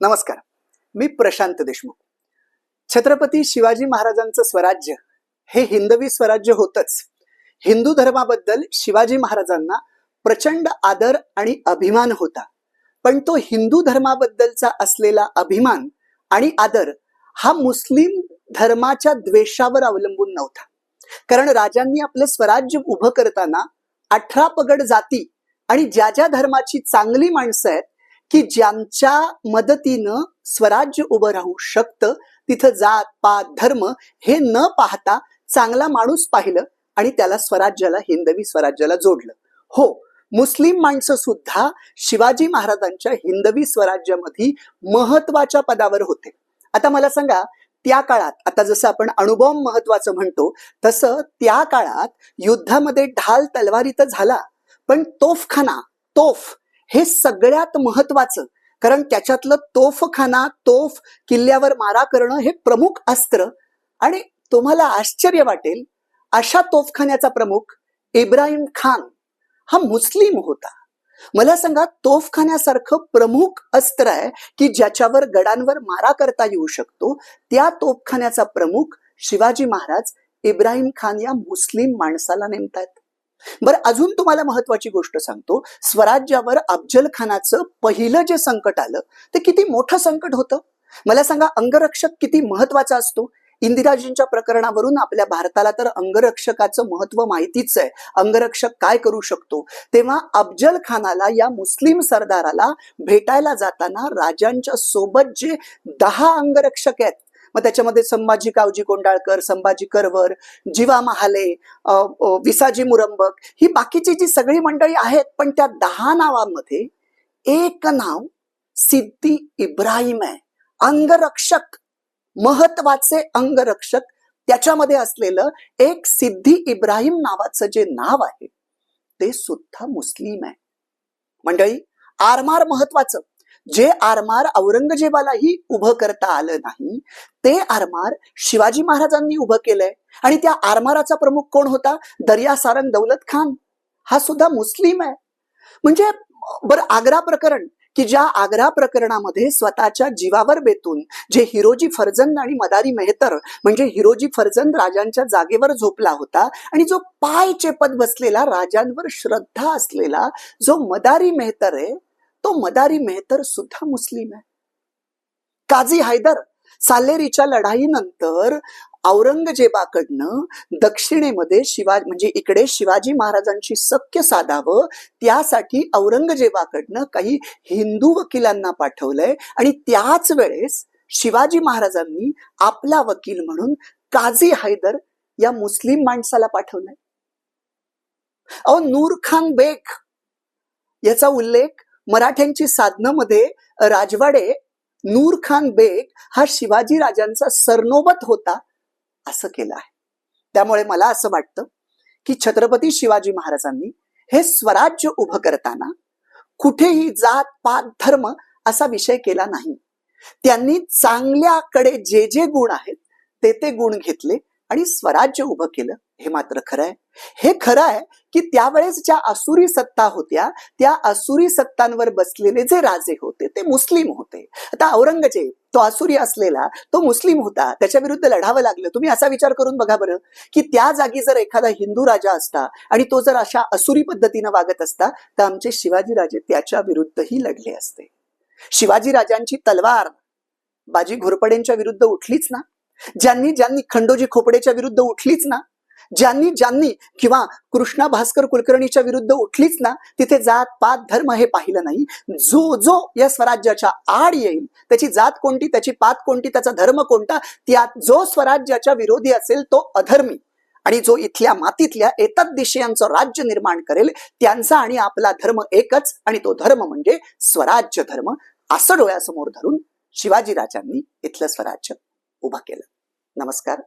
नमस्कार. मी प्रशांत देशमुख. छत्रपती शिवाजी महाराजांचं स्वराज्य हे हिंदवी स्वराज्य होतच. हिंदू धर्माबद्दल शिवाजी महाराजांना प्रचंड आदर आणि अभिमान होता. पण तो हिंदू धर्माबद्दलचा असलेला अभिमान आणि आदर हा मुस्लिम धर्माच्या द्वेषावर अवलंबून नव्हता. कारण राजांनी आपलं स्वराज्य उभं करताना अठरा पगड जाती आणि ज्या ज्या धर्माची चांगली माणसं आहेत की ज्यांच्या मदतीनं स्वराज्य उभं राहू शकतं तिथं जात पात धर्म हे न पाहता चांगला माणूस पाहिलं आणि त्याला स्वराज्याला हिंदवी स्वराज्याला जोडलं. हो मुस्लिम माणसं सुद्धा शिवाजी महाराजांच्या हिंदवी स्वराज्यामध्ये महत्त्वाच्या पदावर होते. आता मला सांगा त्या काळात आता जसं आपण अणुबॉम्ब महत्वाचं म्हणतो तसं त्या काळात युद्धामध्ये ढाल तलवारी तर झाला पण तोफखाना तोफ हे सगळ्यात महत्वाचं. कारण त्याच्यातलं तोफखाना तोफ किल्ल्यावर मारा करणं हे प्रमुख अस्त्र. आणि तुम्हाला आश्चर्य वाटेल अशा तोफखान्याचा प्रमुख इब्राहिम खान हा मुस्लिम होता. मला सांगा तोफखान्यासारखं प्रमुख अस्त्र आहे की ज्याच्यावर गडांवर मारा करता येऊ शकतो? त्या तोफखान्याचा प्रमुख शिवाजी महाराज इब्राहिम खान या मुस्लिम माणसाला नेमतायत. बरं अजून तुम्हाला महत्वाची गोष्ट सांगतो. स्वराज्यावर अफजल खानाचं पहिलं जे संकट आलं ते किती मोठं संकट होतं? मला सांगा अंगरक्षक किती महत्त्वाचा असतो? इंदिराजींच्या प्रकरणावरून आपल्या भारताला तर अंगरक्षकाचं महत्त्व माहितीच आहे. अंगरक्षक काय करू शकतो? तेव्हा अफजल खानाला या मुस्लिम सरदाराला भेटायला जाताना राजांच्या सोबत जे दहा अंगरक्षक आहेत मग त्याच्यामध्ये संभाजी कावजी कोंडाळकर संभाजी करवर जीवा महाले विसाजी मुरंबक ही बाकीची जी सगळी मंडळी आहेत पण त्या दहा नावांमध्ये एक नाव सिद्धी इब्राहिम आहे. अंगरक्षक महत्त्वाचे अंगरक्षक त्याच्यामध्ये असलेलं एक सिद्धी इब्राहिम नावाचं जे नाव आहे ते सुद्धा मुस्लिम आहे. मंडळी आरमार महत्वाचं. जे आरमार औरंगजेबालाही उभं करता आलं नाही ते आरमार शिवाजी महाराजांनी उभं केलंय. आणि त्या आरमाराचा प्रमुख कोण होता? दर्या सारंग दौलत खान. हा सुद्धा मुस्लिम आहे. म्हणजे बरं आग्रा प्रकरण की ज्या आग्रा प्रकरणामध्ये स्वतःच्या जीवावर बेतून जे हिरोजी फर्जंद आणि मदारी मेहतर म्हणजे हिरोजी फर्जंद राजांच्या जागेवर झोपला होता आणि जो पाय चेपत बसलेला राजांवर श्रद्धा असलेला जो मदारी मेहतर आहे तो मदारी मेहतर सुद्धा मुस्लिम आहे. काझी हैदर सालेरीच्या लढाईनंतर औरंगजेबाकडनं दक्षिणेमध्ये शिवाजी म्हणजे इकडे शिवाजी महाराजांची सख्य साधावं त्यासाठी औरंगजेबाकडनं काही हिंदू वकिलांना पाठवलंय आणि त्याच वेळेस शिवाजी महाराजांनी आपला वकील म्हणून काझी हैदर या मुस्लिम माणसाला पाठवलंय. अहो नूर खान बेग याचा उल्लेख मराठ्यांची साधनामध्ये राजवाडे नूर खान बेग हा शिवाजी राजांचा सरनोबत होता असं केलं आहे. त्यामुळे मला असं वाटतं की छत्रपती शिवाजी महाराजांनी हे स्वराज्य उभं करताना कुठेही जात पात धर्म असा विषय केला नाही. त्यांनी चांगल्याकडे जे जे गुण आहेत ते ते गुण घेतले. आणि स्वराज्य उभं केलं. हे मात्र खरं आहे. हे खरं आहे की त्यावेळेस ज्या असुरी सत्ता होत्या त्या असुरी सत्तांवर बसलेले जे राजे होते ते मुस्लिम होते. आता औरंगजेब तो असुरी असलेला तो मुस्लिम होता. त्याच्या विरुद्ध लढावं लागलं. तुम्ही असा विचार करून बघा बरं की त्या जागी जर एखादा हिंदू राजा असता आणि तो जर अशा असुरी पद्धतीनं वागत असता तर आमचे शिवाजी राजे त्याच्या विरुद्धही लढले असते. शिवाजी राजांची तलवार बाजी घोरपडेंच्या विरुद्ध उठलीच ना? ज्यांनी ज्यांनी खंडोजी खोपडेच्या विरुद्ध उठलीच ना ज्यांनी ज्यांनी किंवा कृष्णा भास्कर कुलकर्णीच्या विरुद्ध उठलीच ना तिथे जात पात धर्म हे पाहिलं नाही. जो जो या स्वराज्याच्या आड येईल त्याची जात कोणती त्याची पात कोणती त्याचा धर्म कोणता त्यात जो स्वराज्याच्या विरोधी असेल तो अधर्मी. आणि जो इथल्या मातीतल्या एतद दिशयांचं राज्य निर्माण करेल त्यांचा आणि आपला धर्म एकच आणि तो धर्म म्हणजे स्वराज्य धर्म. असं डोळ्यासमोर धरून शिवाजी राजांनी इथलं स्वराज्य उभा केलं. नमस्कार.